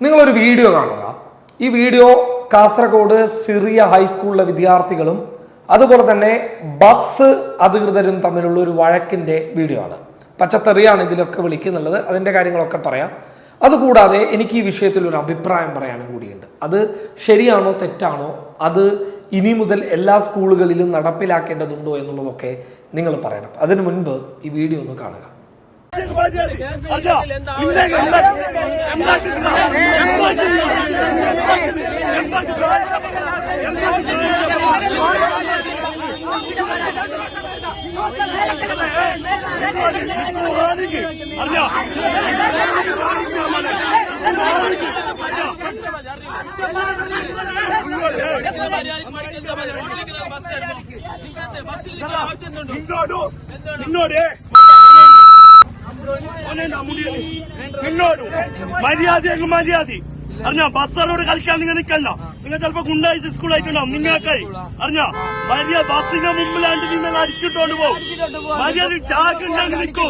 നിങ്ങളൊരു വീഡിയോ കാണുക. ഈ വീഡിയോ കാസർഗോഡ് സിറിയ ഹൈസ്കൂളിലെ വിദ്യാർത്ഥികളും അതുപോലെ തന്നെ ബസ് അധികൃതരും തമ്മിലുള്ള ഒരു വഴക്കിന്റെ വീഡിയോ ആണ്. പച്ചത്തെറിയാണ് ഇതിലൊക്കെ വിളിക്കുന്നുള്ളത്. അതിന്റെ കാര്യങ്ങളൊക്കെ പറയാം. അതുകൂടാതെ എനിക്ക് ഈ വിഷയത്തിൽ ഒരു അഭിപ്രായം പറയാനും കൂടിയുണ്ട്. അത് ശരിയാണോ തെറ്റാണോ അത് ഇനി മുതൽ എല്ലാ സ്കൂളുകളിലും നടപ്പിലാക്കേണ്ടതുണ്ടോ എന്നുള്ളതൊക്കെ നിങ്ങൾ പറയണം. അതിനു മുൻപ് ഈ വീഡിയോ ഒന്ന് കാണുക. നിന്നോട് നിന്നോട് നിന്നോട് മര്യാദ എങ്കിൽ മര്യാദ. അറിഞ്ഞ? ബസ്സറോട് കളിക്കാൻ നിങ്ങൾ നിൽക്കണ്ട. നിങ്ങൾ ചിലപ്പോ ഗുണ്ടായി സ്കൂളായിട്ടുണ്ടാവും നിങ്ങൾക്കായി. അറിഞ്ഞ? മര്യാദ ബസ്സിന്റെ മുമ്പിലാണ്ട് നിങ്ങൾ അടിച്ചിട്ടോണ്ട് പോകും. മര്യാദ ചാക്ക് ഉണ്ടെങ്കിൽ നിൽക്കൂ.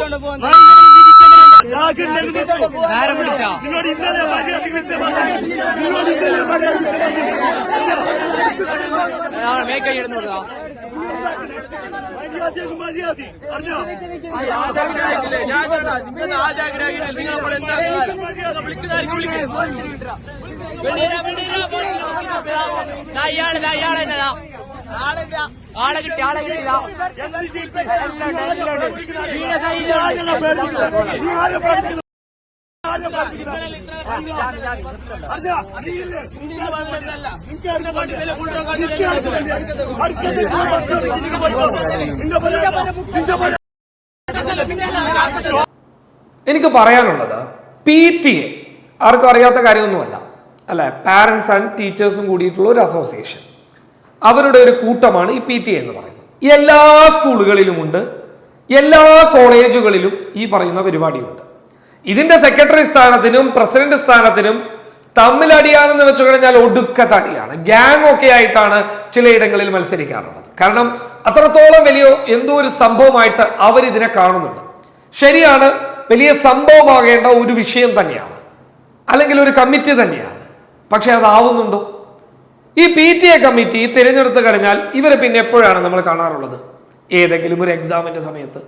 നിന്നോട് ഇന്നലെ മര്യാദ നിന്നോട് ഇന്നലെ മര്യാദ മേക്കൈടുന്നു മര്യാദ എങ്കിൽ മര്യാദ അറിഞ്ഞ അയാൾ അയാളെ ആളെ കിട്ടി ആളെ കിട്ടിയതാ വീണ കയ്യിലുണ്ട് എനിക്ക് പറയാനുള്ളത് പി ടി എ ആർക്കും അറിയാത്ത കാര്യമൊന്നുമല്ല. അല്ലെ? പാരൻസ് ആൻഡ് ടീച്ചേഴ്സും കൂടിയിട്ടുള്ള ഒരു അസോസിയേഷൻ അവരുടെ ഒരു കൂട്ടമാണ് ഈ പി ടി എ എന്ന് പറയുന്നത്. എല്ലാ സ്കൂളുകളിലുമുണ്ട്. എല്ലാ കോളേജുകളിലും ഈ പറയുന്ന പരിപാടിയുണ്ട്. ഇതിന്റെ സെക്രട്ടറി സ്ഥാനത്തിനും പ്രസിഡന്റ് സ്ഥാനത്തിനും തമ്മിലടിയാണെന്ന് വെച്ചു കഴിഞ്ഞാൽ ഒടുക്കത്തെ അടിയാണ് ഗ്യാങ് ഒക്കെ ആയിട്ടാണ് ചിലയിടങ്ങളിൽ മത്സരിക്കാറുള്ളത്. കാരണം അത്രത്തോളം വലിയ എന്തോ ഒരു സംഭവമായിട്ട് അവർ ഇതിനെ കാണുന്നുണ്ട്. ശരിയാണ് വലിയ സംഭവമാകേണ്ട ഒരു വിഷയം തന്നെയാണ്. അല്ലെങ്കിൽ ഒരു കമ്മിറ്റി തന്നെയാണ്. പക്ഷെ അതാവുന്നുണ്ടോ? ഈ പി ടി എ കമ്മിറ്റി തിരഞ്ഞെടുത്ത് കഴിഞ്ഞാൽ ഇവരെ പിന്നെ എപ്പോഴാണ് നമ്മൾ കാണാറുള്ളത്? ഏതെങ്കിലും ഒരു എക്സാമിന്റെ സമയത്ത്.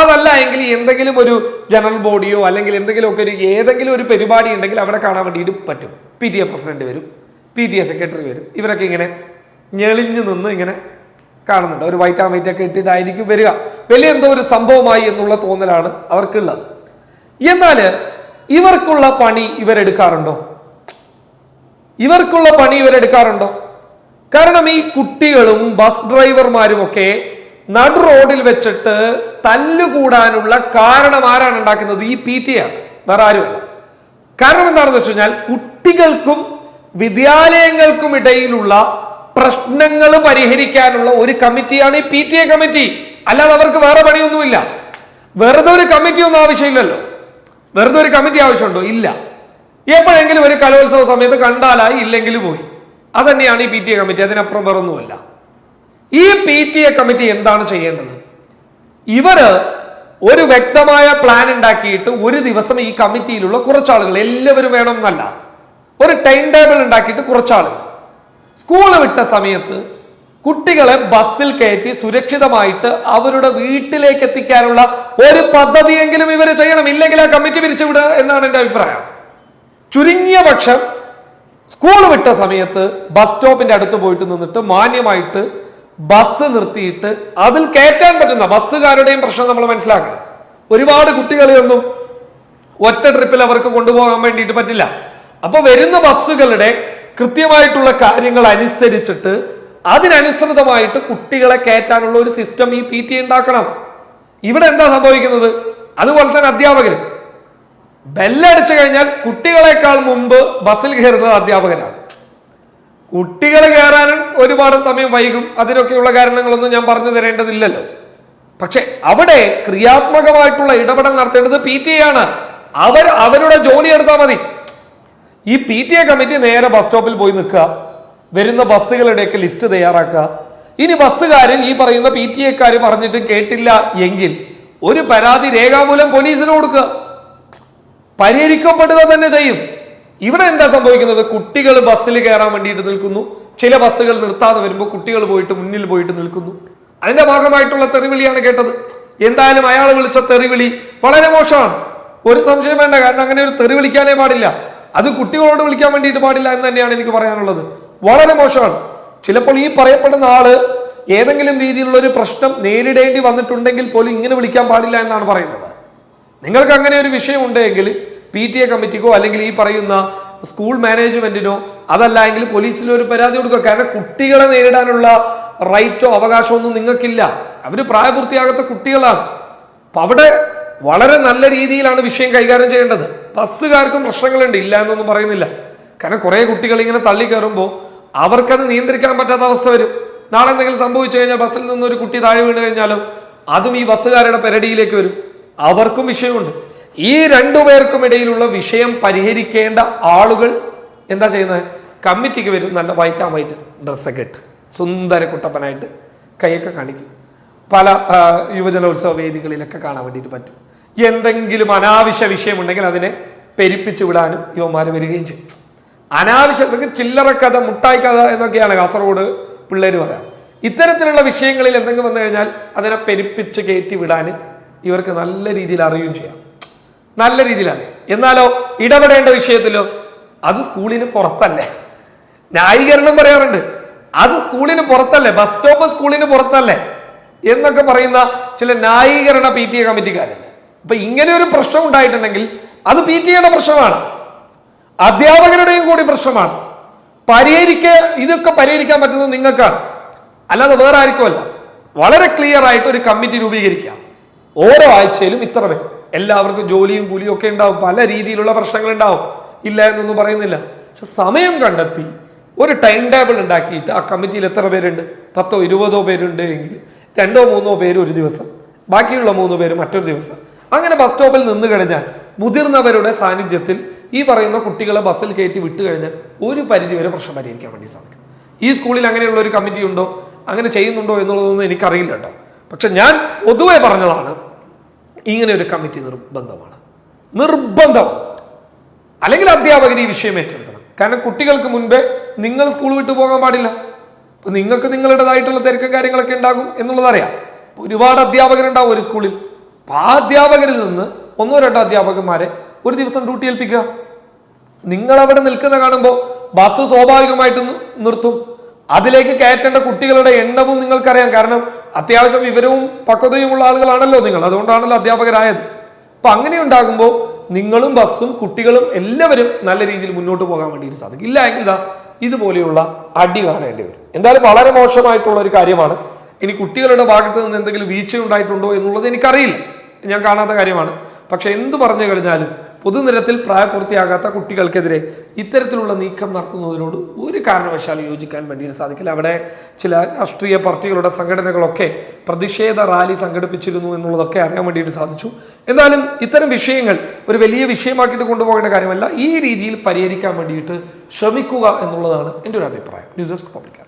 അതല്ല എങ്കിൽ എന്തെങ്കിലും ഒരു ജനറൽ ബോഡിയോ അല്ലെങ്കിൽ എന്തെങ്കിലും ഒക്കെ ഒരു ഏതെങ്കിലും ഒരു പരിപാടി ഉണ്ടെങ്കിൽ അവിടെ കാണാൻ വേണ്ടിയിട്ട് പറ്റും. പി ടി എ പ്രസിഡന്റ് വരും പി ടി എ സെക്രട്ടറി വരും. ഇവരൊക്കെ ഇങ്ങനെ ഞെളിഞ്ഞു നിന്ന് ഇങ്ങനെ കാണുന്നുണ്ട്. ഒരു വൈറ്റ് ആൻഡ് വൈറ്റ് ഒക്കെ ഇട്ടിട്ടായിരിക്കും വരിക. വലിയ എന്തോ ഒരു സംഭവമായി എന്നുള്ള തോന്നലാണ് അവർക്കുള്ളത്. എന്നാൽ ഇവർക്കുള്ള പണി ഇവരെടുക്കാറുണ്ടോ? ഇവർക്കുള്ള പണി ഇവരെടുക്കാറുണ്ടോ? കാരണം ഈ കുട്ടികളും ബസ് ഡ്രൈവർമാരും ഒക്കെ നടു റോഡിൽ വെച്ചിട്ട് തല്ലുകൂടാനുള്ള കാരണം ആരാണ് ഉണ്ടാക്കുന്നത്? ഈ പി ടി ആണ്. വേറെ ആരുമല്ല. കാരണം എന്താണെന്ന് വെച്ച് കഴിഞ്ഞാൽ കുട്ടികൾക്കും വിദ്യാലയങ്ങൾക്കും ഇടയിലുള്ള പ്രശ്നങ്ങൾ പരിഹരിക്കാനുള്ള ഒരു കമ്മിറ്റിയാണ് ഈ പി ടി എ കമ്മിറ്റി. അല്ലാതെ അവർക്ക് വേറെ പണിയൊന്നുമില്ല. വെറുതെ ഒരു കമ്മിറ്റി ഒന്നും ആവശ്യമില്ലല്ലോ. വെറുതെ ഒരു കമ്മിറ്റി ആവശ്യമുണ്ടോ? ഇല്ല. എപ്പോഴെങ്കിലും ഒരു കലോത്സവ സമയത്ത് കണ്ടാലായി ഇല്ലെങ്കിൽ പോയി. അതന്നെയാണ് ഈ പി ടി എ കമ്മിറ്റി. അതിനപ്പുറം വേറൊന്നുമല്ല. ഈ പി ടി എ കമ്മിറ്റി എന്താണ് ചെയ്യേണ്ടത്? ഇവർ ഒരു വ്യക്തമായ പ്ലാൻ ഉണ്ടാക്കിയിട്ട് ഒരു ദിവസം ഈ കമ്മിറ്റിയിലുള്ള കുറച്ചാളുകൾ എല്ലാവരും വേണമെന്നല്ല. ഒരു ടൈം ടേബിൾ ഉണ്ടാക്കിയിട്ട് കുറച്ചാളുകൾ. സ്കൂൾ വിട്ട സമയത്ത് കുട്ടികളെ ബസ്സിൽ കയറ്റി സുരക്ഷിതമായിട്ട് അവരുടെ വീട്ടിലേക്ക് എത്തിക്കാനുള്ള ഒരു പദ്ധതിയെങ്കിലും ഇവർ ചെയ്യണം. ഇല്ലെങ്കിൽ ആ കമ്മിറ്റി പിരിച്ചുവിടുക എന്നാണ് എന്റെ അഭിപ്രായം. ചുരുങ്ങിയ പക്ഷം സ്കൂൾ വിട്ട സമയത്ത് ബസ് സ്റ്റോപ്പിന്റെ അടുത്ത് പോയിട്ട് നിന്നിട്ട് മാന്യമായിട്ട് ബസ് നിർത്തിയിട്ട് അതിൽ കയറ്റാൻ പറ്റുന്ന ബസ്സുകാരുടെയും പ്രശ്നം നമ്മൾ മനസ്സിലാക്കണം. ഒരുപാട് കുട്ടികളെയൊന്നും ഒറ്റ ട്രിപ്പിൽ അവർക്ക് കൊണ്ടുപോകാൻ വേണ്ടിയിട്ട് പറ്റില്ല. അപ്പൊ വരുന്ന ബസ്സുകളുടെ കൃത്യമായിട്ടുള്ള കാര്യങ്ങൾ അനുസരിച്ചിട്ട് അതിനനുസൃതമായിട്ട് കുട്ടികളെ കയറ്റാനുള്ള ഒരു സിസ്റ്റം ഈ പി ടി ഉണ്ടാക്കണം. ഇവിടെ എന്താ സംഭവിക്കുന്നത്? അതുപോലെ തന്നെ അധ്യാപകർ ബെല്ലടിച്ചു കഴിഞ്ഞാൽ കുട്ടികളെക്കാൾ മുമ്പ് ബസ്സിൽ കയറുന്നത് അധ്യാപകരാണ്. കുട്ടികൾ കയറാനും ഒരുപാട് സമയം വൈകും. അതിനൊക്കെയുള്ള കാരണങ്ങളൊന്നും ഞാൻ പറഞ്ഞു തരേണ്ടതില്ലല്ലോ. പക്ഷെ അവിടെ ക്രിയാത്മകമായിട്ടുള്ള ഇടപെടൽ നടത്തേണ്ടത് പി ടി ആണ്. അവർ അവരുടെ ജോലി എടുത്താൽ മതി. ഈ പി ടി എ കമ്മിറ്റി നേരെ ബസ് സ്റ്റോപ്പിൽ പോയി നിൽക്കുക. വരുന്ന ബസ്സുകളുടെയൊക്കെ ലിസ്റ്റ് തയ്യാറാക്കുക. ഇനി ബസ്സുകാർ ഈ പറയുന്ന പി ടി എക്കാർ പറഞ്ഞിട്ട് കേട്ടില്ല എങ്കിൽ ഒരു പരാതി രേഖാമൂലം പോലീസിന് കൊടുക്കുക. പരിഹരിക്കപ്പെടുക തന്നെ ചെയ്യും. ഇവിടെ എന്താ സംഭവിക്കുന്നത്? കുട്ടികൾ ബസ്സിൽ കയറാൻ വേണ്ടിയിട്ട് നിൽക്കുന്നു. ചില ബസ്സുകൾ നിർത്താതെ വരുമ്പോൾ കുട്ടികൾ പോയിട്ട് മുന്നിൽ പോയിട്ട് നിൽക്കുന്നു. അതിന്റെ ഭാഗമായിട്ടുള്ള തെറിവിളിയാണ് കേട്ടത്. എന്തായാലും അയാൾ വിളിച്ച തെറിവിളി വളരെ മോശമാണ്. ഒരു സംശയം വേണ്ട കാരണം അങ്ങനെ ഒരു തെറി വിളിക്കാനേ പാടില്ല. അത് കുട്ടികളോട് വിളിക്കാൻ വേണ്ടിയിട്ട് പാടില്ല എന്ന് തന്നെയാണ് എനിക്ക് പറയാനുള്ളത്. വളരെ മോശമാണ്. ചിലപ്പോൾ ഈ പറയപ്പെടുന്ന ആൾ ഏതെങ്കിലും രീതിയിലുള്ള ഒരു പ്രശ്നം നേരിടേണ്ടി വന്നിട്ടുണ്ടെങ്കിൽ പോലും ഇങ്ങനെ വിളിക്കാൻ പാടില്ല എന്നാണ് പറയുന്നത്. നിങ്ങൾക്ക് അങ്ങനെ ഒരു വിഷയം ഉണ്ടെങ്കിൽ പി ടി എ കമ്മിറ്റിക്കോ അല്ലെങ്കിൽ ഈ പറയുന്ന സ്കൂൾ മാനേജ്മെന്റിനോ അതല്ല എങ്കിൽ പോലീസിലോ ഒരു പരാതി കൊടുക്കുക. കാരണം കുട്ടികളെ നേരിടാനുള്ള റൈറ്റോ അവകാശമോ ഒന്നും നിങ്ങൾക്കില്ല. അവർ പ്രായപൂർത്തിയാകാത്ത കുട്ടികളാണ്. അപ്പൊ അവിടെ വളരെ നല്ല രീതിയിലാണ് വിഷയം കൈകാര്യം ചെയ്യേണ്ടത്. ബസ്സുകാർക്കും പ്രശ്നങ്ങളുണ്ട്. ഇല്ല എന്നൊന്നും പറയുന്നില്ല. കാരണം കുറെ കുട്ടികൾ ഇങ്ങനെ തള്ളി കയറുമ്പോൾ അവർക്കത് നിയന്ത്രിക്കാൻ പറ്റാത്ത അവസ്ഥ വരും. നാളെ എന്തെങ്കിലും സംഭവിച്ചു കഴിഞ്ഞാൽ ബസ്സിൽ നിന്ന് ഒരു കുട്ടി താഴെ വീണ് കഴിഞ്ഞാലും അതും ഈ ബസ്സുകാരുടെ പെരടിയിലേക്ക് വരും. അവർക്കും വിഷയമുണ്ട്. ഈ രണ്ടു പേർക്കും ഇടയിലുള്ള വിഷയം പരിഹരിക്കേണ്ട ആളുകൾ എന്താ ചെയ്യുന്നത്? കമ്മിറ്റിക്ക് വരും നല്ല വൈറ്റ് ആൻഡ് വൈറ്റ് ഡ്രസ്സൊക്കെ ഇട്ട്. സുന്ദര കുട്ടപ്പനായിട്ട് കൈയൊക്കെ കാണിക്കും. പല യുവജനോത്സവ വേദികളിലൊക്കെ കാണാൻ വേണ്ടിയിട്ട് പറ്റും. എന്തെങ്കിലും അനാവശ്യ വിഷയമുണ്ടെങ്കിൽ അതിനെ പെരിപ്പിച്ചു വിടാനും യുവമാർ വരികയും ചെയ്യും. അനാവശ്യ ചില്ലറ കഥ മുട്ടായി കഥ എന്നൊക്കെയാണ് കാസർഗോഡ് പിള്ളേർ പറയാം ഇത്തരത്തിലുള്ള വിഷയങ്ങളിൽ എന്തെങ്കിലും വന്നു കഴിഞ്ഞാൽ അതിനെ പെരുപ്പിച്ച് കയറ്റി വിടാൻ ഇവർക്ക് നല്ല രീതിയിൽ അറിയുകയും ചെയ്യാം. നല്ല രീതിയിലാണ് എന്നാലോ ഇടപെടേണ്ട വിഷയത്തിലോ അത് സ്കൂളിന് പുറത്തല്ലേ? ന്യായീകരണം പറയാറുണ്ട്. അത് സ്കൂളിന് പുറത്തല്ലേ? ബസ് സ്റ്റോപ്പ് സ്കൂളിന് പുറത്തല്ലേ? എന്നൊക്കെ പറയുന്ന ചില ന്യായീകരണ പി ടി എ കമ്മിറ്റിക്കാരുണ്ട്. അപ്പൊ ഇങ്ങനെ ഒരു പ്രശ്നം ഉണ്ടായിട്ടുണ്ടെങ്കിൽ അത് പി ടി എയുടെ പ്രശ്നമാണ്. അധ്യാപകരുടെയും കൂടി പ്രശ്നമാണ്. പരിഹരിക്ക ഇതൊക്കെ പരിഹരിക്കാൻ പറ്റുന്നത് നിങ്ങൾക്കാണ്. അല്ലാതെ വേറെ ആർക്കുമല്ല വളരെ ക്ലിയർ ആയിട്ട് ഒരു കമ്മിറ്റി രൂപീകരിക്കാം. ഓരോ ആഴ്ചയിലും ഇത്ര പേർ. എല്ലാവർക്കും ജോലിയും കൂലിയും ഒക്കെ ഉണ്ടാവും. പല രീതിയിലുള്ള പ്രശ്നങ്ങൾ ഉണ്ടാവും ഇല്ല എന്നൊന്നും പറയുന്നില്ല. പക്ഷെ സമയം കണ്ടെത്തി ഒരു ടൈം ടേബിൾ ഉണ്ടാക്കിയിട്ട് ആ കമ്മിറ്റിയിൽ എത്ര പേരുണ്ട്? പത്തോ ഇരുപതോ പേരുണ്ട് എങ്കിൽ രണ്ടോ മൂന്നോ പേര് ഒരു ദിവസം. ബാക്കിയുള്ള മൂന്ന് പേര് മറ്റൊരു ദിവസം. അങ്ങനെ ബസ് സ്റ്റോപ്പിൽ നിന്ന് കഴിഞ്ഞാൽ മുതിർന്നവരുടെ സാന്നിധ്യത്തിൽ ഈ പറയുന്ന കുട്ടികളെ ബസ്സിൽ കയറ്റി വിട്ടു കഴിഞ്ഞാൽ ഒരു പരിധി വരെ പ്രശ്നം പരിഹരിക്കാൻ വേണ്ടി സാധിക്കും. ഈ സ്കൂളിൽ അങ്ങനെയുള്ള ഒരു കമ്മിറ്റി ഉണ്ടോ? അങ്ങനെ ചെയ്യുന്നുണ്ടോ എന്നുള്ളതൊന്നും എനിക്കറിയില്ല കേട്ടോ. പക്ഷെ ഞാൻ പൊതുവെ പറഞ്ഞതാണ് ഇങ്ങനെ ഒരു കമ്മിറ്റി നിർബന്ധമാണ്. നിർബന്ധം. അല്ലെങ്കിൽ അധ്യാപകർ ഈ വിഷയം ഏറ്റെടുക്കണം. കാരണം കുട്ടികൾക്ക് മുൻപേ നിങ്ങൾ സ്കൂൾ വിട്ടു പോകാൻ പാടില്ല. അപ്പൊ നിങ്ങൾക്ക് നിങ്ങളുടേതായിട്ടുള്ള തിരക്കും കാര്യങ്ങളൊക്കെ ഉണ്ടാകും എന്നുള്ളത് അറിയാം ഒരുപാട് അധ്യാപകരുണ്ടാവും ഒരു സ്കൂളിൽ അപ്പൊ ആ അധ്യാപകരിൽ നിന്ന് ഒന്നോ രണ്ടോ അധ്യാപകന്മാരെ ഒരു ദിവസം ഡ്യൂട്ടി ഏൽപ്പിക്കുക. നിങ്ങൾ അവിടെ നിൽക്കുന്ന കാണുമ്പോൾ ബസ് സ്വാഭാവികമായിട്ട് നിർത്തും. അതിലേക്ക് കയറ്റേണ്ട കുട്ടികളുടെ എണ്ണവും നിങ്ങൾക്കറിയാം. കാരണം അത്യാവശ്യം വിവരവും പക്വതയുമുള്ള ആളുകളാണല്ലോ നിങ്ങൾ. അതുകൊണ്ടാണല്ലോ അധ്യാപകരായത്. അപ്പൊ അങ്ങനെ ഉണ്ടാകുമ്പോൾ നിങ്ങളും ബസ്സും കുട്ടികളും എല്ലാവരും നല്ല രീതിയിൽ മുന്നോട്ട് പോകാൻ വേണ്ടിയിട്ട് സാധിക്കും. ഇല്ല എങ്കിൽ ഇതാ ഇതുപോലെയുള്ള അടി കാണേണ്ടി വരും. എന്തായാലും വളരെ മോശമായിട്ടുള്ള ഒരു കാര്യമാണ്. ഇനി കുട്ടികളുടെ ഭാഗത്ത് നിന്ന് എന്തെങ്കിലും വീഴ്ച ഉണ്ടായിട്ടുണ്ടോ എന്നുള്ളത് എനിക്കറിയില്ല. ഞാൻ കാണാത്ത കാര്യമാണ്. പക്ഷെ എന്ത് പറഞ്ഞു കഴിഞ്ഞാലും പൊതുനിരത്തിൽ പ്രായപൂർത്തിയാകാത്ത കുട്ടികൾക്കെതിരെ ഇത്തരത്തിലുള്ള നീക്കം നടത്തുന്നതിനോട് ഒരു കാരണവശാലും യോജിക്കാൻ വേണ്ടിയിട്ട് സാധിക്കില്ല. അവിടെ ചില രാഷ്ട്രീയ പാർട്ടികളുടെ സംഘടനകളൊക്കെ പ്രതിഷേധ റാലി സംഘടിപ്പിച്ചിരുന്നു എന്നുള്ളതൊക്കെ അറിയാൻ വേണ്ടിയിട്ട് സാധിച്ചു. എന്നാലും ഇത്തരം വിഷയങ്ങൾ ഒരു വലിയ വിഷയമാക്കിയിട്ട് കൊണ്ടുപോകേണ്ട കാര്യമല്ല. ഈ രീതിയിൽ പരിഹരിക്കാൻ വേണ്ടിയിട്ട് ശ്രമിക്കുക എന്നുള്ളതാണ് എന്റെ ഒരു അഭിപ്രായം. News desk public